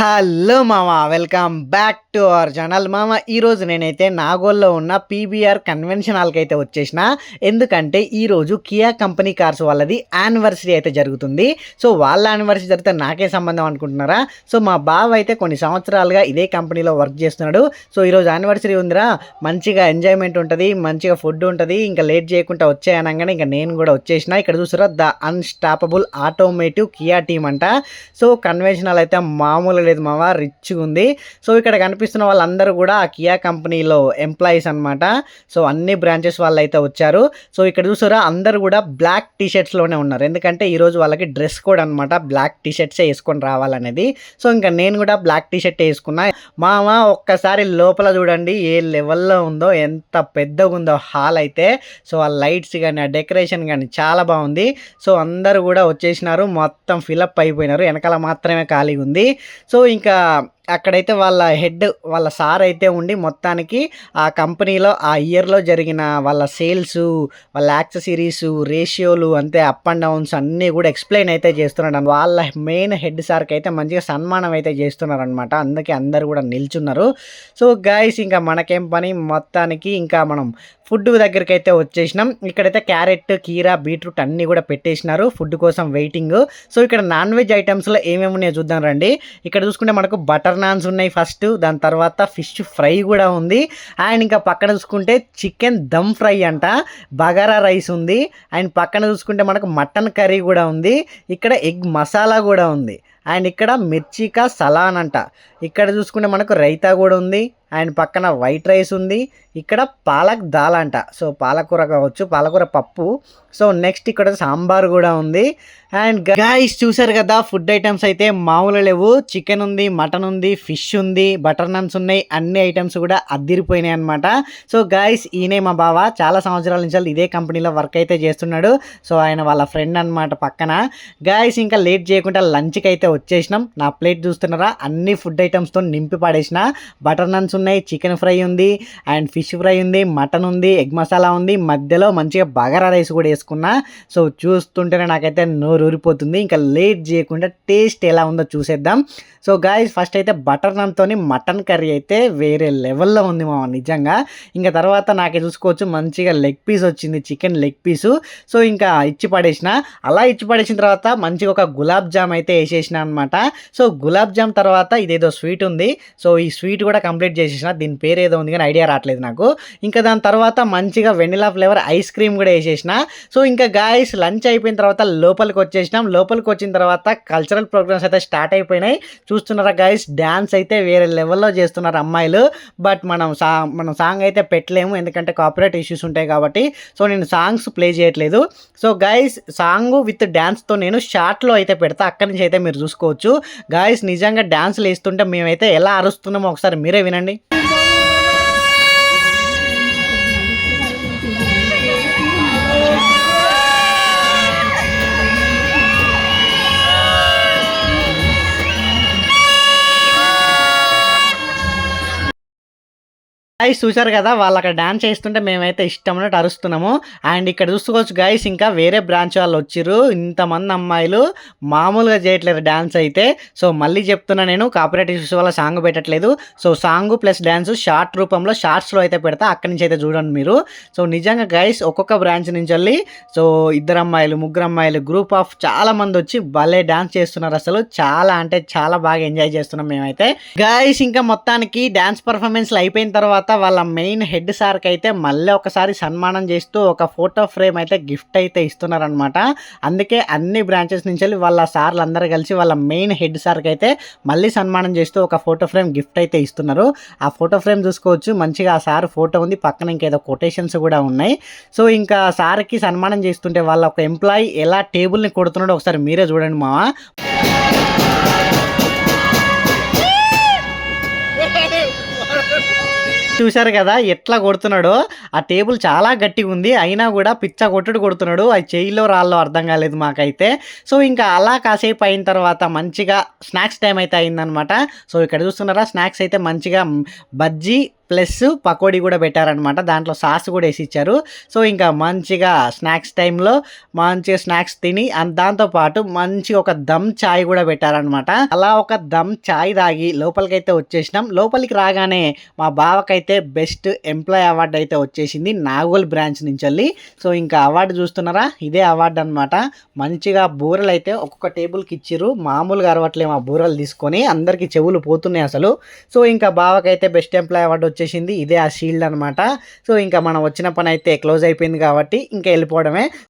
Hello మామ welcome back to our channel. మామ ఈరోజు నేనైతే నాగోల్లో ఉన్న పీబీఆర్ కన్వెన్షన్ హాల్కి అయితే వచ్చేసిన. ఎందుకంటే ఈరోజు కియా కంపెనీ కార్స్ వాళ్ళది యానివర్సరీ అయితే జరుగుతుంది. సో వాళ్ళ యానివర్సరీ జరిగితే నాకే సంబంధం అనుకుంటున్నారా? సో మా బావ అయితే కొన్ని సంవత్సరాలుగా ఇదే కంపెనీలో వర్క్ చేస్తున్నాడు. సో ఈరోజు యానివర్సరీ ఉందిరా. మంచిగా ఎంజాయ్మెంట్ ఉంటుంది మంచిగా ఫుడ్ ఉంటుంది ఇంకా లేట్ చేయకుండా వచ్చాయనగానే ఇంకా నేను కూడా వచ్చేసిన. ఇక్కడ చూసారా the unstoppable automotive Kia team అంట. సో కన్వెన్షన్ హాల్ అయితే మామూలు లేదు మామ రిచ్గా ఉంది. సో ఇక్కడ కనిపిస్తున్న వాళ్ళందరూ కూడా ఆ కియా కంపెనీలో ఎంప్లాయీస్ అన్నమాట. సో అన్ని బ్రాంచెస్ వాళ్ళు అయితే వచ్చారు. సో ఇక్కడ చూసారా అందరూ కూడా బ్లాక్ టీ షర్ట్స్లోనే ఉన్నారు. ఎందుకంటే ఈరోజు వాళ్ళకి డ్రెస్ కోడ్ అనమాట బ్లాక్ టీ షర్ట్సే వేసుకొని రావాలనేది. సో ఇంకా నేను కూడా బ్లాక్ టీ షర్ట్ వేసుకున్నా. మామ ఒక్కసారి లోపల చూడండి ఏ లెవెల్లో ఉందో ఎంత పెద్దగా ఉందో హాల్ అయితే. సో ఆ లైట్స్ కానీ ఆ డెకరేషన్ కానీ చాలా బాగుంది. సో అందరూ కూడా వచ్చేసినారు మొత్తం ఫిలప్ అయిపోయినారు. వెనకాల మాత్రమే ఖాళీగా ఉంది. సో సో ఇంకా అక్కడైతే వాళ్ళ హెడ్ వాళ్ళ సార్ అయితే ఉండి మొత్తానికి ఆ కంపెనీలో ఆ ఇయర్లో జరిగిన వాళ్ళ సేల్స్ వాళ్ళ యాక్సెసరీస్ రేషియోలు అంతే అప్ అండ్ డౌన్స్ అన్నీ కూడా ఎక్స్ప్లెయిన్ అయితే చేస్తున్నాడు వాళ్ళ మెయిన్ హెడ్ సార్కి అయితే మంచిగా సన్మానం అయితే చేస్తున్నారు అనమాట అందుకే అందరు కూడా నిల్చున్నారు. సో గాయస్ ఇంకా మనకేం పని? మొత్తానికి ఇంకా మనం ఫుడ్ దగ్గరికి అయితే వచ్చేసినాం. ఇక్కడైతే క్యారెట్ కీరా బీట్రూట్ అన్నీ కూడా పెట్టేసినారు ఫుడ్ కోసం వెయిటింగ్. సో ఇక్కడ నాన్ వెజ్ ఐటమ్స్లో ఏమేమి ఉన్నాయో చూద్దాం రండి. ఇక్కడ చూసుకుంటే మనకు బటర్ నాన్స్ ఉన్నాయి ఫస్ట్ దాని తర్వాత ఫిష్ ఫ్రై కూడా ఉంది. అండ్ ఇంకా పక్కన చూసుకుంటే చికెన్ దమ్ ఫ్రై అంట బగారా రైస్ ఉంది. అండ్ పక్కన చూసుకుంటే మనకు మటన్ కర్రీ కూడా ఉంది. ఇక్కడ ఎగ్ మసాలా కూడా ఉంది. అండ్ ఇక్కడ మిర్చికా సలాన్ అంట. ఇక్కడ చూసుకుంటే మనకు రైతా కూడా ఉంది. అండ్ పక్కన వైట్ రైస్ ఉంది. ఇక్కడ పాలక్ దాల్ అంట. సో పాలకూర కావచ్చు పాలకూర పప్పు. సో నెక్స్ట్ ఇక్కడ సాంబార్ కూడా ఉంది. అండ్ గాయస్ చూసారు కదా ఫుడ్ ఐటమ్స్ అయితే మామూలు లేవు. చికెన్ ఉంది మటన్ ఉంది ఫిష్ ఉంది బటర్ నన్స్ ఉన్నాయి. అన్ని ఐటమ్స్ కూడా అద్దిరిపోయినాయి అనమాట సో గాయస్ ఈయనే మా బావ. చాలా సంవత్సరాల నుంచి ఇదే కంపెనీలో వర్క్ అయితే చేస్తున్నాడు. సో ఆయన వాళ్ళ ఫ్రెండ్ అనమాట పక్కన. గాయస్ ఇంకా లేట్ చేయకుండా లంచ్కి అయితే వచ్చేసినాం. నా ప్లేట్ చూస్తున్నారా? అన్ని ఫుడ్ ఐటమ్స్తో నింపి పడేసిన. బటర్ నన్స్ ఉన్నాయి. చికెన్ ఫ్రై ఉంది అండ్ ఫిష్ ఫ్రై ఉంది మటన్ ఉంది ఎగ్ మసాలా ఉంది. మధ్యలో మంచిగా బగారా రైస్ కూడా వేసుకున్నా. సో చూస్తుంటేనే నాకైతే నోరు ఊరిపోతుంది. ఇంకా లేట్ చేయకుండా టేస్ట్ ఎలా ఉందో చూసేద్దాం. సో గాయస్ ఫస్ట్ అయితే బటర్ నాన్తో మటన్ కర్రీ అయితే వేరే లెవెల్లో ఉంది మా నిజంగా. ఇంకా తర్వాత నాకే చూసుకోవచ్చు మంచిగా లెగ్ పీస్ వచ్చింది చికెన్ లెగ్ పీసు సో ఇంకా ఇచ్చి పడేసిన. అలా ఇచ్చి పడేసిన తర్వాత మంచిగా ఒక గులాబ్ జామ్ అయితే వేసేసిన అనమాట సో గులాబ్ జామ్ తర్వాత ఇదేదో స్వీట్ ఉంది. సో ఈ స్వీట్ కూడా కంప్లీట్ చేసి వేసేసిన దీని పేరు ఏదో ఉంది కానీ ఐడియా రావట్లేదు నాకు. ఇంకా దాని తర్వాత మంచిగా వెనిలా ఫ్లేవర్ ఐస్ క్రీమ్ కూడా వేసేసిన. సో ఇంకా గాయస్ లంచ్ అయిపోయిన తర్వాత లోపలికి వచ్చేసినాం. లోపలికి వచ్చిన తర్వాత కల్చరల్ ప్రోగ్రామ్స్ అయితే స్టార్ట్ అయిపోయినాయి. చూస్తున్నారా గాయస్ డ్యాన్స్ అయితే వేరే లెవెల్లో చేస్తున్నారు అమ్మాయిలు. బట్ మనం సా మనం సాంగ్ అయితే పెట్టలేము. ఎందుకంటే కాపరేట్ ఇష్యూస్ ఉంటాయి కాబట్టి. సో నేను సాంగ్స్ ప్లే చేయట్లేదు. సో గైస్ సాంగ్ విత్ డ్యాన్స్తో నేను షార్ట్లో అయితే పెడతా. అక్కడి నుంచి అయితే మీరు చూసుకోవచ్చు. గాయస్ నిజంగా డ్యాన్స్లు వేస్తుంటే మేమైతే ఎలా అరుస్తున్నామో ఒకసారి మీరే వినండి. గైస్ చూసారు కదా వాళ్ళు అక్కడ డాన్స్ చేస్తుంటే మేమైతే ఇష్టం ఉన్నట్టు అరుస్తున్నాము. అండ్ ఇక్కడ చూసుకోవచ్చు గైస్ ఇంకా వేరే బ్రాంచ్ వాళ్ళు వచ్చిర్రు. ఇంతమంది అమ్మాయిలు మామూలుగా చేయట్లేదు డాన్స్ అయితే. సో మళ్ళీ చెప్తున్నా నేను కాపరేట్ ఇష్యూస్ వల్ల సాంగ్ పెట్టట్లేదు. So song plus dance short రూపంలో షార్ట్స్లో అయితే పెడతా. అక్కడి నుంచి అయితే చూడండి మీరు. సో నిజంగా గైస్ ఒక్కొక్క బ్రాంచ్ నుంచి వెళ్ళి సో ఇద్దరు అమ్మాయిలు ముగ్గురు అమ్మాయిలు గ్రూప్ ఆఫ్ చాలా మంది వచ్చి భలే డాన్స్ చేస్తున్నారు అసలు. చాలా అంటే చాలా బాగా ఎంజాయ్ చేస్తున్నాం మేమైతే. గైస్ ఇంకా మొత్తానికి డాన్స్ పర్ఫార్మెన్స్లు అయిపోయిన తర్వాత వాళ్ళ మెయిన్ హెడ్ సార్కి అయితే మళ్ళీ ఒకసారి సన్మానం చేస్తూ ఒక ఫోటో ఫ్రేమ్ అయితే గిఫ్ట్ అయితే ఇస్తున్నారనమాట అందుకే అన్ని బ్రాంచెస్ నుంచి వెళ్ళి వాళ్ళ సార్లు అందరూ కలిసి వాళ్ళ మెయిన్ హెడ్ సార్కి అయితే మళ్ళీ సన్మానం చేస్తూ ఒక ఫోటో ఫ్రేమ్ గిఫ్ట్ అయితే ఇస్తున్నారు. ఆ ఫోటో ఫ్రేమ్ చూసుకోవచ్చు. మంచిగా ఆ సార్ ఫోటో ఉంది. పక్కన ఇంకేదో కొటేషన్స్ కూడా ఉన్నాయి. సో ఇంకా సార్కి సన్మానం చేస్తుంటే వాళ్ళ ఒక ఎంప్లాయీ ఎలా టేబుల్ని కొడుతున్నాడో ఒకసారి మీరే చూడండి మావా. చూశారు కదా ఎట్లా కొడుతున్నాడో. ఆ టేబుల్ చాలా గట్టిగా ఉంది. అయినా కూడా పిచ్చ కొట్టుడు కొడుతున్నాడు. ఆ చేయిలో రాళ్ళో అర్థం కాలేదు మాకైతే. సో ఇంకా అలా కాసేపు అయిన తర్వాత మంచిగా స్నాక్స్ టైం అయితే అయిందనమాట సో ఇక్కడ చూస్తున్నారా స్నాక్స్ అయితే మంచిగా బజ్జీ ప్లస్ పకోడీ కూడా పెట్టారనమాట దాంట్లో సాస్ కూడా వేసి ఇచ్చారు సో ఇంకా మంచిగా స్నాక్స్ టైంలో మంచిగా స్నాక్స్ తిని దాంతోపాటు మంచి ఒక దమ్ చాయ్ కూడా పెట్టారనమాట అలా ఒక దమ్ చాయ్ తాగి లోపలికైతే వచ్చేసినాం. లోపలికి రాగానే మా బావకైతే బెస్ట్ ఎంప్లాయ్ అవార్డు అయితే వచ్చేసింది నాగోల్ బ్రాంచ్ నుంచి వెళ్ళి సో ఇంకా అవార్డు చూస్తున్నారా? ఇదే అవార్డు అనమాట మంచిగా బూరలు అయితే ఒక్కొక్క టేబుల్కి ఇచ్చిర్రు. మామూలుగా అరవట్లేము ఆ బూరెలు తీసుకొని. అందరికీ చెవులు పోతున్నాయి అసలు. సో ఇంకా బావకైతే బెస్ట్ ఎంప్లాయ్ అవార్డు వచ్చేసింది. ఇదే ఆ షీల్డ్ అనమాట సో ఇంకా మనం వచ్చిన పని అయితే క్లోజ్ అయిపోయింది కాబట్టి ఇంకా వెళ్ళిపోవడమే.